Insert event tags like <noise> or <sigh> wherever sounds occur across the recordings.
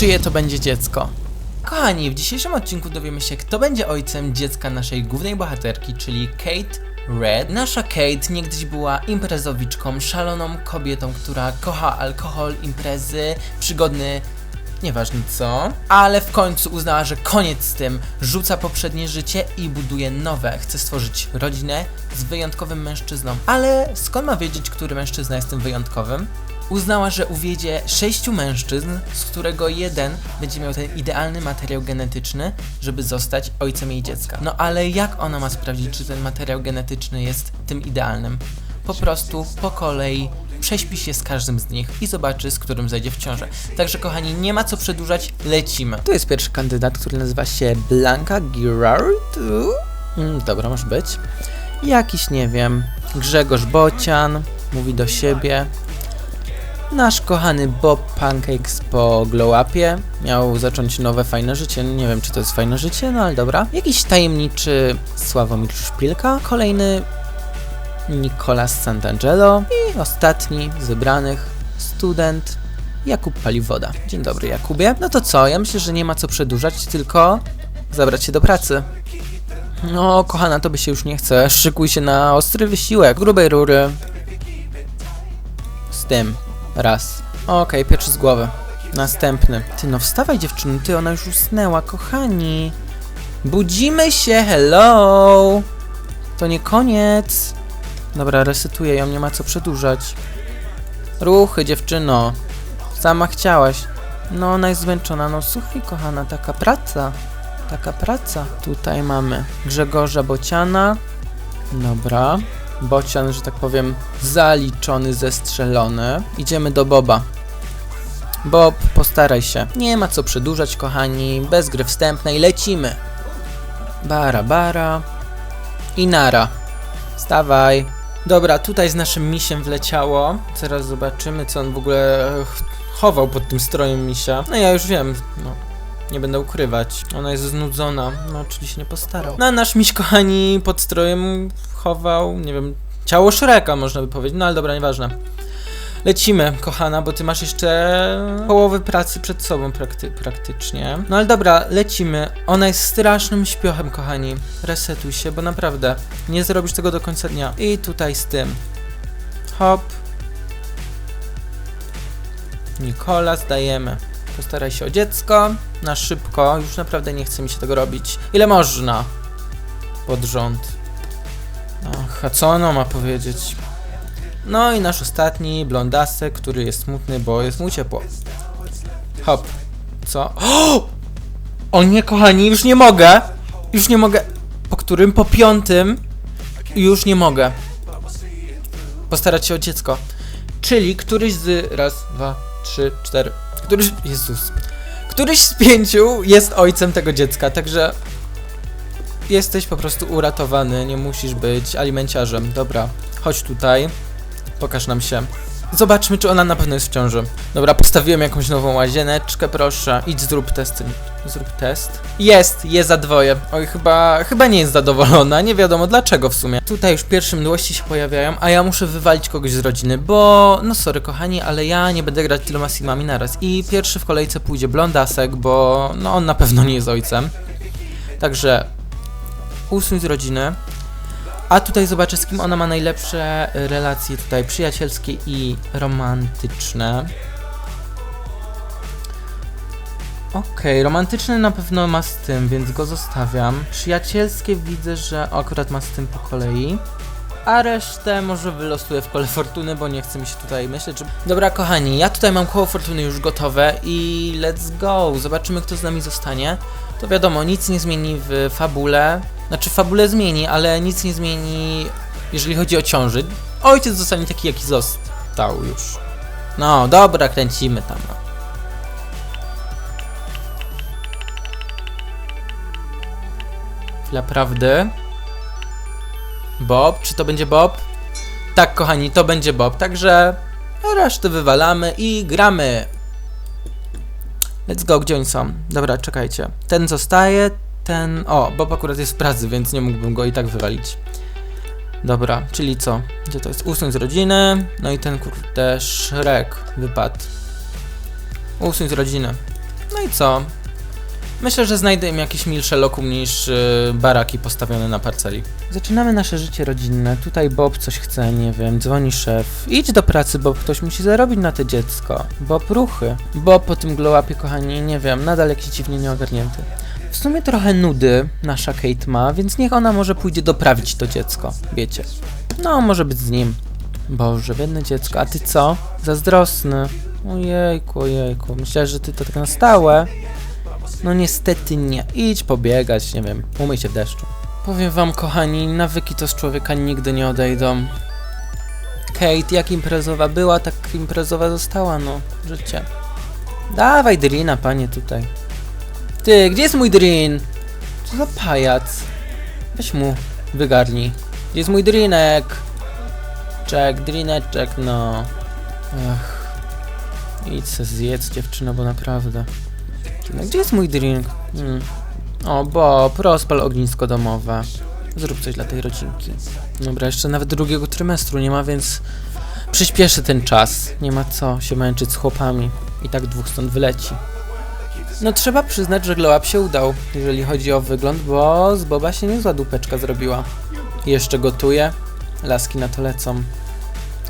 czyje to będzie dziecko. Kochani, w dzisiejszym odcinku dowiemy się, kto będzie ojcem dziecka naszej głównej bohaterki, czyli Kate Red. Nasza Kate niegdyś była imprezowiczką, szaloną kobietą, która kocha alkohol, imprezy, przygodny nieważne co, ale w końcu uznała, że koniec z tym, rzuca poprzednie życie i buduje nowe. Chce stworzyć rodzinę z wyjątkowym mężczyzną. Ale skąd ma wiedzieć, który mężczyzna jest tym wyjątkowym? Uznała, że uwiedzie sześciu mężczyzn, z którego jeden będzie miał ten idealny materiał genetyczny, żeby zostać ojcem jej dziecka. No ale jak ona ma sprawdzić, czy ten materiał genetyczny jest tym idealnym? Po prostu po kolei prześpi się z każdym z nich i zobaczy, z którym zajdzie w ciążę. Także kochani, nie ma co przedłużać, lecimy. Tu jest pierwszy kandydat, który nazywa się Blanka Girardu. Mm, dobra, może być. Jakiś, nie wiem, Grzegorz Bocian, mówi do siebie. Nasz kochany Bob Pancakes po glow upie miał zacząć nowe fajne życie. Nie wiem, czy to jest fajne życie, no ale dobra. Jakiś tajemniczy Sławomir Szpilka. Kolejny Nicolas Santangelo i ostatni z wybranych student Jakub Paliwoda. Dzień dobry Jakubie. No to co, ja myślę, że nie ma co przedłużać, tylko zabrać się do pracy. No, kochana, to by się już nie chce. Szykuj się na ostry wysiłek, grubej rury. Z tym. Raz. Okej, pierwszy z głowy. Następny. Ty no wstawaj dziewczyny, ty ona już usnęła, kochani. Budzimy się, hello! To nie koniec. Dobra, resetuję ją, nie ma co przedłużać. Ruchy, dziewczyno. Sama chciałaś. No, ona jest zmęczona. No, słuchaj, kochana, taka praca. Taka praca. Tutaj mamy Grzegorza Bociana. Dobra. Bocian, że tak powiem, zaliczony, zestrzelony. Idziemy do Boba. Bob, postaraj się. Nie ma co przedłużać, kochani. Bez gry wstępnej lecimy. Bara, bara. I nara. Stawaj. Dobra, tutaj z naszym misiem wleciało. Teraz zobaczymy, co on w ogóle e, ch- chował pod tym strojem misia. No ja już wiem, no. Nie będę ukrywać. Ona jest znudzona, no czyli się nie postarał. No nasz miś, kochani, pod strojem chował, nie wiem, ciało Shreka, można by powiedzieć. No ale dobra, nieważne. Lecimy, kochana, bo ty masz jeszcze połowę pracy przed sobą prakty praktycznie. No ale dobra, lecimy. Ona jest strasznym śpiochem, kochani. Resetuj się, bo naprawdę nie zrobisz tego do końca dnia. I tutaj z tym. Hop. Nikola, zdajemy. Postaraj się o dziecko. Na szybko. Już naprawdę nie chce mi się tego robić. Ile można? Pod rząd. Ach, co ona ma powiedzieć? No i nasz ostatni, blondasek, który jest smutny, bo jest mu ciepło. Hop. Co? <gasps> O! o nie, kochani, już nie mogę! Już nie mogę. Po którym? Po piątym. Już nie mogę. Postarać się o dziecko. Czyli któryś z... Raz, dwa, trzy, cztery... Któryś... Jezus. Któryś z pięciu jest ojcem tego dziecka, także... Jesteś po prostu uratowany, nie musisz być alimenciarzem. Dobra, chodź tutaj. Pokaż nam się. Zobaczmy, czy ona na pewno jest w ciąży. Dobra, postawiłem jakąś nową łazieneczkę, proszę. Idź, zrób test. Zrób test. Jest, jest za dwoje. Oj, chyba, chyba nie jest zadowolona, nie wiadomo dlaczego w sumie. Tutaj już pierwsze mdłości się pojawiają, a ja muszę wywalić kogoś z rodziny, bo... No sorry, kochani, ale ja nie będę grać tyloma simami naraz. I pierwszy w kolejce pójdzie blondasek, bo... No on na pewno nie jest ojcem. Także... Usuń z rodziny. A tutaj zobaczę, z kim ona ma najlepsze y, relacje tutaj przyjacielskie i romantyczne. Okej, romantyczne na pewno ma z tym, więc go zostawiam. Przyjacielskie widzę, że akurat ma z tym po kolei. A resztę może wylosuję w kole fortuny, bo nie chce mi się tutaj myśleć. Dobra, kochani, ja tutaj mam koło fortuny już gotowe i let's go. Zobaczymy, kto z nami zostanie. To wiadomo, nic nie zmieni w fabule. Znaczy, fabule zmieni, ale nic nie zmieni, jeżeli chodzi o ciąży. Ojciec zostanie taki, jaki został już. No, dobra, kręcimy tam. No. Chwila prawdy. Bob, czy to będzie Bob? Tak, kochani, to będzie Bob, także resztę wywalamy i gramy. Let's go, gdzie oni są? Dobra, czekajcie. Ten zostaje, ten... O, Bob akurat jest w pracy, więc nie mógłbym go i tak wywalić. Dobra, czyli co? Gdzie to jest? Usuń z rodziny. No i ten kurde Shrek wypadł. Usuń z rodziny. No i co? Myślę, że znajdę im jakieś milsze lokum niż y, baraki postawione na parceli. Zaczynamy nasze życie rodzinne. Tutaj Bob coś chce, nie wiem, dzwoni szef. Idź do pracy, Bob, ktoś musi zarobić na to dziecko. Bob ruchy. Bob po tym glow-upie, kochani, nie wiem, nadal jakiś dziwnie nieogarnięty. W sumie trochę nudy nasza Kate ma, więc niech ona może pójdzie doprawić to dziecko, wiecie. No, może być z nim. Boże, biedne dziecko, a ty co? Zazdrosny. Ojejku, ojejku, myślę, że ty to tak na stałe. No niestety nie. Idź pobiegać, nie wiem, umyj się w deszczu. Powiem wam, kochani, nawyki to z człowieka nigdy nie odejdą. Kate, jak imprezowa była, tak imprezowa została, no, życie. Dawaj Drina, panie, tutaj. Ty, gdzie jest mój Drin? Co za pajac? Weź mu, wygarnij. Gdzie jest mój Drinek? Czek, Drineczek, no. Ach. Idź se zjedz, dziewczyno, bo naprawdę. No, gdzie jest mój drink? Hmm. O, Bob, rozpal ognisko domowe. Zrób coś dla tej rodzinki. Dobra, jeszcze nawet drugiego trymestru nie ma, więc przyspieszy ten czas. Nie ma co się męczyć z chłopami. I tak dwóch stąd wyleci. No trzeba przyznać, że glow up się udał, jeżeli chodzi o wygląd, bo z Boba się niezła dupeczka zrobiła. Jeszcze gotuje. Laski na to lecą.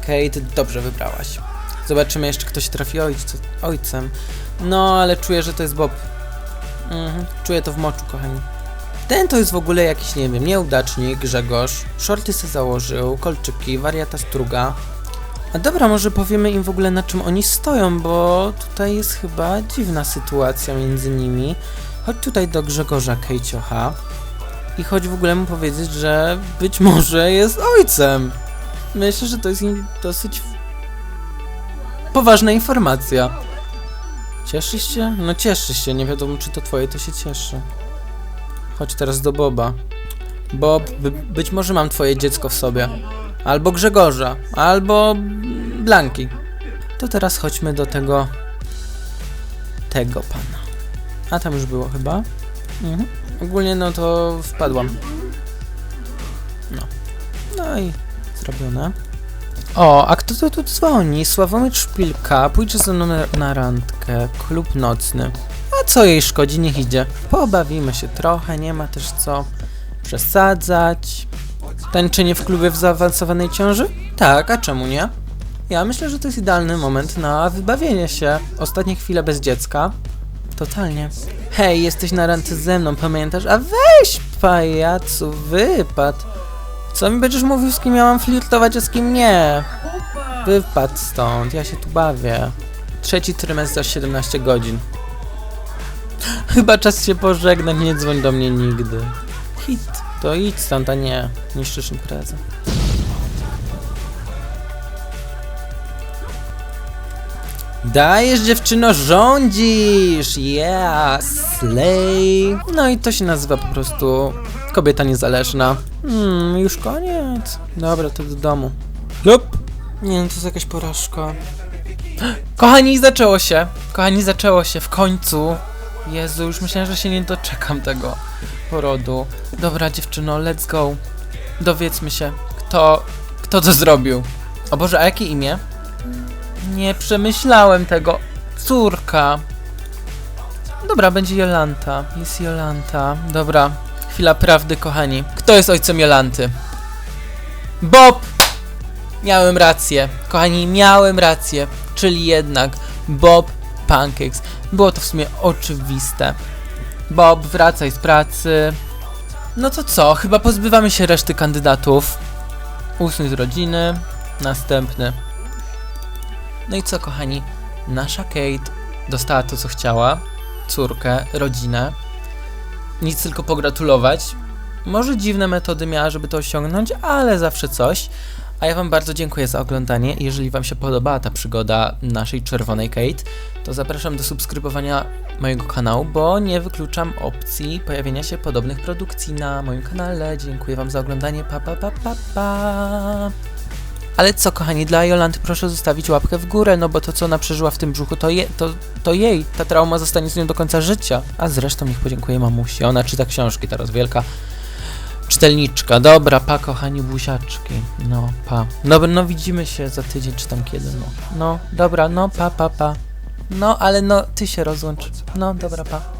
Kate, dobrze wybrałaś. Zobaczymy jeszcze, kto się trafi ojc ojcem. No, ale czuję, że to jest Bob. Mhm, czuję to w moczu, kochani. Ten to jest w ogóle jakiś, nie wiem, nieudacznik, Grzegorz. Shorty se założył, kolczyki, wariata struga. A dobra, może powiemy im w ogóle na czym oni stoją, bo tutaj jest chyba dziwna sytuacja między nimi. Chodź tutaj do Grzegorza Kejciocha i chodź w ogóle mu powiedzieć, że być może jest ojcem. Myślę, że to jest im dosyć poważna informacja. Cieszysz się? No cieszysz się, nie wiadomo czy to twoje, to się cieszy. Chodź teraz do Boba. Bob, by, być może mam twoje dziecko w sobie. Albo Grzegorza, albo Blanki. To teraz chodźmy do tego... tego pana. A tam już było chyba? Mhm. Ogólnie no to wpadłam. No. No i zrobione. O, a kto to tu dzwoni? Sławomir Szpilka, pójdzie ze mną na, na randkę, klub nocny. A co jej szkodzi, niech idzie. Pobawimy się trochę, nie ma też co przesadzać. Tańczenie w klubie w zaawansowanej ciąży? Tak, a czemu nie? Ja myślę, że to jest idealny moment na wybawienie się. Ostatnie chwile bez dziecka. Totalnie. Hej, jesteś na randce ze mną, pamiętasz? A weź, pajacu, wypad. Co mi będziesz mówił, z kim ja mam flirtować, a z kim nie? Wypadł stąd, ja się tu bawię. Trzeci trymestr za 17 godzin. Chyba czas się pożegnać, nie dzwoń do mnie nigdy. Hit, to idź stąd, a nie niszczysz imprezę. Dajesz dziewczyno, rządzisz! Yeah, slay! No i to się nazywa po prostu kobieta niezależna. Hmm, już koniec. Dobra, to do domu. Lub. Nie no, to jest jakaś porażka. <gasps> Kochani, zaczęło się. Kochani, zaczęło się w końcu. Jezu, już myślałem, że się nie doczekam tego porodu. Dobra, dziewczyno, let's go. Dowiedzmy się, kto, kto to zrobił. O Boże, a jakie imię? Nie przemyślałem tego. Córka. Dobra, będzie Jolanta. Jest Jolanta. Dobra, chwila prawdy, kochani. Kto jest ojcem Jolanty? Bob! Miałem rację. Kochani, miałem rację. Czyli jednak Bob Pancakes. Było to w sumie oczywiste. Bob, wracaj z pracy. No to co? Chyba pozbywamy się reszty kandydatów. Usuń z rodziny. Następny. No i co, kochani? Nasza Kate dostała to, co chciała. Córkę, rodzinę. Nic tylko pogratulować. Może dziwne metody miała, żeby to osiągnąć, ale zawsze coś. A ja Wam bardzo dziękuję za oglądanie. Jeżeli Wam się podobała ta przygoda naszej czerwonej Kate, to zapraszam do subskrybowania mojego kanału, bo nie wykluczam opcji pojawienia się podobnych produkcji na moim kanale. Dziękuję Wam za oglądanie. Pa, pa, pa, pa, pa. Ale co, kochani, dla Jolanty proszę zostawić łapkę w górę, no bo to, co ona przeżyła w tym brzuchu, to, je, to, to jej. Ta trauma zostanie z nią do końca życia. A zresztą niech podziękuję mamusi. Ona czyta książki teraz, wielka czytelniczka. Dobra, pa, kochani buziaczki. No, pa. Dobra, no widzimy się za tydzień, czy tam kiedy, no. No, dobra, no, pa, pa, pa. No, ale no, ty się rozłącz. No, dobra, pa.